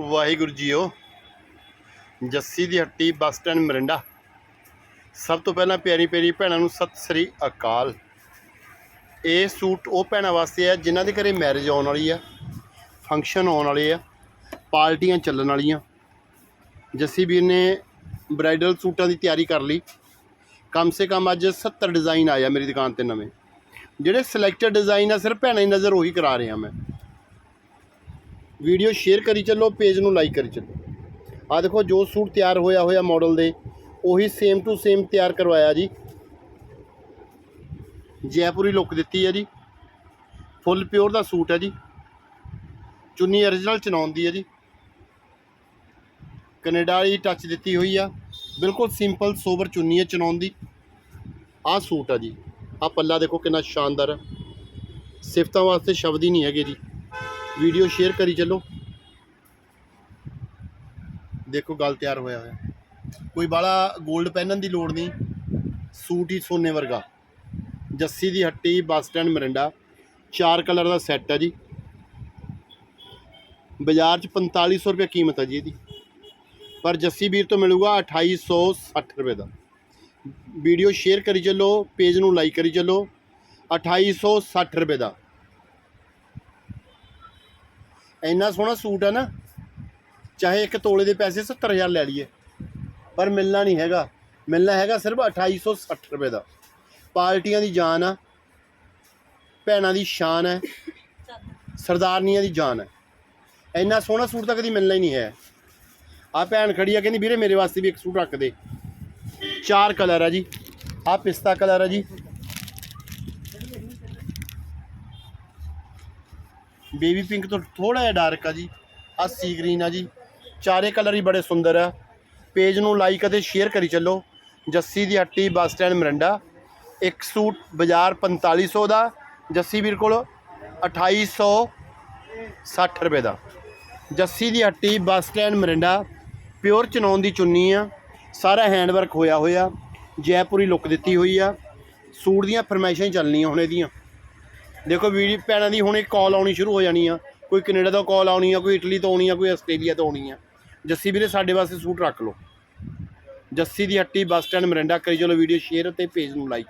Waheguru JIO. Jassi ਦੀ ਹੱਟੀ bus stand Mirinda. ਸਭ ਤੋਂ ਪਹਿਲਾਂ ਪਿਆਰੀ ਪਿਆਰੀ ਭੈਣਾਂ ਨੂੰ ਸਤਿ ਸ੍ਰੀ ਅਕਾਲ। ਇਹ ਸੂਟ ਉਹ ਭੈਣਾਂ ਵਾਸਤੇ ਹੈ ਜਿਨ੍ਹਾਂ ਦੇ ਘਰੇ ਮੈਰਿਜ ਆਉਣ ਵਾਲੀ ਆ ਫੰਕਸ਼ਨ ਆਉਣ ਵਾਲੇ ਆ, ਪਾਰਟੀਆਂ ਚੱਲਣ ਵਾਲੀਆਂ। ਜੱਸੀ ਵੀਰ ਨੇ ਬ੍ਰਾਈਡਲ ਸੂਟਾਂ ਦੀ ਤਿਆਰੀ ਕਰ ਲਈ। ਕਮ ਸੇ ਕਮ ਅੱਜ 70 ਡਿਜ਼ਾਈਨ ਆਇਆ ਮੇਰੀ ਦੁਕਾਨ ਤੇ ਨਵੇਂ। ਜਿਹੜੇ ਸਿਲੈਕਟਡ ਡਿਜ਼ਾਈਨ ਆ ਸਿਰਫ ਭੈਣਾਂ ਦੀ ਨਜ਼ਰ ਉਹੀ ਕਰਾ ਰਿਹਾ ਮੈਂ। ਵੀਡੀਓ ਸ਼ੇਅਰ ਕਰੀ ਚੱਲੋ, ਪੇਜ ਨੂੰ ਲਾਈਕ ਕਰੀ ਚੱਲੋ। ਆ ਦੇਖੋ, ਜੋ ਸੂਟ ਤਿਆਰ ਹੋਇਆ ਹੋਇਆ ਮਾਡਲ ਦੇ, ਉਹੀ ਸੇਮ ਟੂ ਸੇਮ ਤਿਆਰ ਕਰਵਾਇਆ ਜੀ। ਜੈਪੁਰੀ ਲੁੱਕ ਦਿੱਤੀ ਹੈ ਜੀ। ਫੁੱਲ ਪਿਓਰ ਦਾ ਸੂਟ ਹੈ ਜੀ। ਚੁੰਨੀ origignal ਚਨਾਉਣ ਦੀ ਹੈ ਜੀ। ਕੈਨੇਡਾ ਵਾਲੀ ਟੱਚ ਦਿੱਤੀ ਹੋਈ ਆ। ਬਿਲਕੁਲ ਸਿੰਪਲ ਸੋਬਰ ਚੁੰਨੀ ਹੈ ਚਨਾਉਣ ਦੀ। ਆਹ ਸੂਟ ਆ ਜੀ। ਆਹ ਪੱਲਾ ਦੇਖੋ ਕਿੰਨਾ ਸ਼ਾਨਦਾਰ ਹੈ ਸਿਫਤਾਂ ਵਾਸਤੇ ਸ਼ਬਦ ਹੀ ਨਹੀਂ ਹੈਗੇ ਜੀ। ਵੀਡੀਓ ਸ਼ੇਅਰ ਕਰੀ ਚੱਲੋ। ਦੇਖੋ ਗੱਲ ਤਿਆਰ ਹੋਇਆ ਹੋਇਆ। ਕੋਈ ਬਾਲਾ 골ਡ ਪਹਿਨਣ ਦੀ ਲੋੜ ਨਹੀਂ। ਸੂਟ ਹੀ ਸੋਨੇ ਵਰਗਾ। ਜੱਸੀ ਦੀ ਹੱਟੀ, ਬੱਸ ਸਟੈਂਡ, ਮਰਿੰਡਾ। ਚਾਰ ਕਲਰ ਦਾ ਸੈੱਟ ਹੈ ਜੀ। ਬਾਜ਼ਾਰ 'ਚ 4500 ਰੁਪਏ ਕੀਮਤ ਹੈ ਜੀ ਇਹਦੀ। ਪਰ ਜੱਸੀ ਵੀਰ ਤੋਂ ਮਿਲੂਗਾ 2860 ਰੁਪਏ ਦਾ। ਵੀਡੀਓ ਸ਼ੇਅਰ ਕਰੀ ਚੱਲੋ ਪੇਜ ਨੂੰ ਲਾਈਕ ਕਰੀ ਚੱਲੋ। 2860 ਰੁਪਏ ਦਾ। ਇੰਨਾ ਸੋਹਣਾ ਸੂਟ ਹੈ ਨਾ, ਚਾਹੇ ਇੱਕ ਤੋਲੇ ਦੇ ਪੈਸੇ 70000 ਲੈ ਲਈਏ, ਪਰ ਮਿਲਣਾ ਨਹੀਂ ਹੈਗਾ। ਮਿਲਣਾ ਹੈਗਾ ਸਿਰਫ 2860 ਰੁਪਏ ਦਾ। ਪਾਰਟੀਆਂ ਦੀ ਜਾਨ ਆ, ਭੈਣਾਂ ਦੀ ਸ਼ਾਨ ਹੈ ਸਰਦਾਰਨੀਆਂ ਦੀ ਜਾਨ ਹੈ ਇੰਨਾ ਸੋਹਣਾ ਸੂਟ ਤਾਂ ਕਦੀ ਮਿਲਣਾ ਹੀ ਨਹੀਂ ਹੈ। ਆ ਭੈਣ ਖੜੀ ਆ, ਕਹਿੰਦੀ, ਵੀਰੇ ਮੇਰੇ ਵਾਸਤੇ ਵੀ ਇੱਕ ਸੂਟ ਰੱਖ ਦੇ। ਚਾਰ ਕਲਰ ਆ ਜੀ। ਆ ਪਿਸਤਾ ਕਲਰ ਆ ਜੀ। ਬੇਬੀ ਪਿੰਕ ਤੋਂ ਥੋੜਾ ਜਿਹਾ ਡਾਰਕ ਆ ਜੀ। ਆ ਸੀ ਗ੍ਰੀਨ ਆ ਜੀ। ਚਾਰੇ ਕਲਰ ਹੀ ਬੜੇ ਸੁੰਦਰ ਆ। ਪੇਜ ਨੂੰ ਲਾਈਕ ਅਤੇ ਸ਼ੇਅਰ ਕਰੀ ਚੱਲੋ। ਜੱਸੀ ਦੀ ਹੱਟੀ ਬੱਸ ਸਟੈਂਡ ਮਰਿੰਡਾ। ਇੱਕ ਸੂਟ ਬਾਜ਼ਾਰ 4500 ਦਾ। ਜੱਸੀ ਵੀਰ ਕੋਲ 2860 ਰੁਪਏ ਦਾ। ਜੱਸੀ ਦੀ ਹੱਟੀ ਬੱਸ ਸਟੈਂਡ ਮਰਿੰਡਾ। ਪਿਓਰ ਚਨੌਨ ਦੀ ਚੁੰਨੀ ਆ। ਸਾਰਾ ਹੈਂਡ ਵਰਕ ਹੋਇਆ ਹੋਇਆ। ਜੈਪੁਰੀ ਲੁੱਕ ਦਿੱਤੀ ਹੋਈ ਆ। ਸੂਟ ਦੀਆਂ ਫਰਮਾਇਸ਼ਾਂ ਹੀ ਚੱਲਣੀਆਂ ਹੁਣ ਇਹਦੀਆਂ। ਦੇਖੋ ਵੀਡੀਓ ਭੈਣਾਂ ਦੀ ਹੁਣ ਇੱਕ ਕਾਲ ਆਉਣੀ ਸ਼ੁਰੂ ਹੋ ਜਾਣੀ ਆ। ਕੋਈ ਕੈਨੇਡਾ ਤੋਂ ਕਾਲ ਆਉਣੀ ਆ, ਕੋਈ ਇਟਲੀ ਤੋਂ ਆਉਣੀ ਆ, ਕੋਈ ਆਸਟ੍ਰੇਲੀਆ ਤੋਂ ਆਉਣੀ ਆ। ਜੱਸੀ ਵੀਰੇ, ਸਾਡੇ ਵਾਸਤੇ ਸੂਟ ਰੱਖ ਲਓ। ਜੱਸੀ ਦੀ ਹੱਟੀ ਬੱਸ ਸਟੈਂਡ ਮਰਿੰਡਾ ਕਰੀ, ਚਲੋ ਵੀਡੀਓ ਸ਼ੇਅਰ ਤੇ ਪੇਜ ਨੂੰ ਲਾਈਕ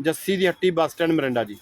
ਜੱਸੀ ਦੀ ਹੱਟੀ ਬੱਸ ਸਟੈਂਡ ਮਰਿੰਡਾ ਜੀ।